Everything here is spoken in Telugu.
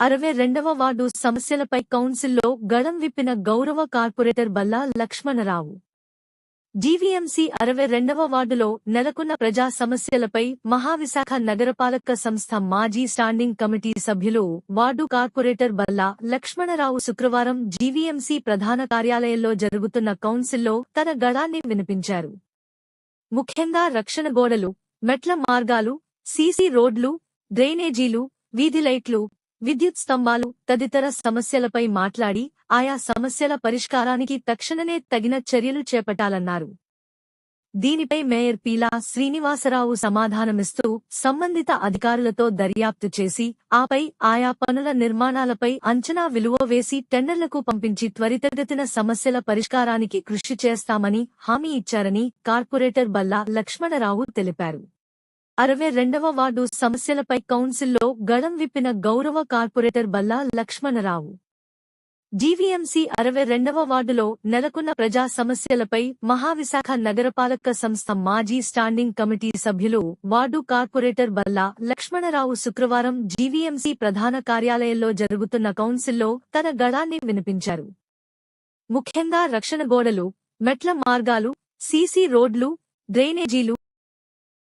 అరవై రెండవ వార్డు సమస్యలపై కౌన్సిల్లో గడం విప్పిన గౌరవ కార్పొరేటర్ బల్లా లక్ష్మణరావు. జీవీఎంసీ అరవై రెండవ వార్డులో నెలకొన్న ప్రజా సమస్యలపై మహావిశాఖ నగరపాలక సంస్థ మాజీ స్టాండింగ్ కమిటీ సభ్యులు వార్డు కార్పొరేటర్ బల్లా లక్ష్మణరావు శుక్రవారం జీవీఎంసీ ప్రధాన కార్యాలయంలో జరుగుతున్న కౌన్సిల్లో తన గళాన్ని వినిపించారు. ముఖ్యంగా రక్షణ గోడలు మెట్ల మార్గాలు సీసీ రోడ్లు డ్రైనేజీలు వీధి లైట్లు విద్యుత్ స్తంభాలు తదితర సమస్యలపై మాట్లాడి ఆయా సమస్యల పరిష్కారానికి తక్షణనే తగిన చర్యలు చేపట్టాలన్నారు. దీనిపై మేయర్ పీలా శ్రీనివాసరావు సమాధానమిస్తూ సంబంధిత అధికారులతో దర్యాప్తు చేసి ఆపై ఆయా పనుల నిర్మాణాలపై అంచనా విలువ వేసి టెండర్లకు పంపించి త్వరితగతిన సమస్యల పరిష్కారానికి కృషి చేస్తామని హామీ ఇచ్చారని కార్పొరేటర్ బల్లా లక్ష్మణరావు తెలిపారు. అరవై రెండవ వార్డు సమస్యలపై కౌన్సిల్లో గళం విప్పిన గౌరవ కార్పొరేటర్ బల్లా లక్ష్మణరావు. జీవీఎంసీ అరవై రెండవ వార్డులో నెలకొన్న ప్రజా సమస్యలపై మహావిశాఖ నగరపాలక సంస్థ మాజీ స్టాండింగ్ కమిటీ సభ్యులు వార్డు కార్పొరేటర్ బల్లా లక్ష్మణరావు శుక్రవారం జీవీఎంసీ ప్రధాన కార్యాలయంలో జరుగుతున్న కౌన్సిల్లో తన గళాన్ని వినిపించారు. ముఖ్యంగా రక్షణ గోడలు మెట్ల మార్గాలు సీసీ రోడ్లు డ్రైనేజీలు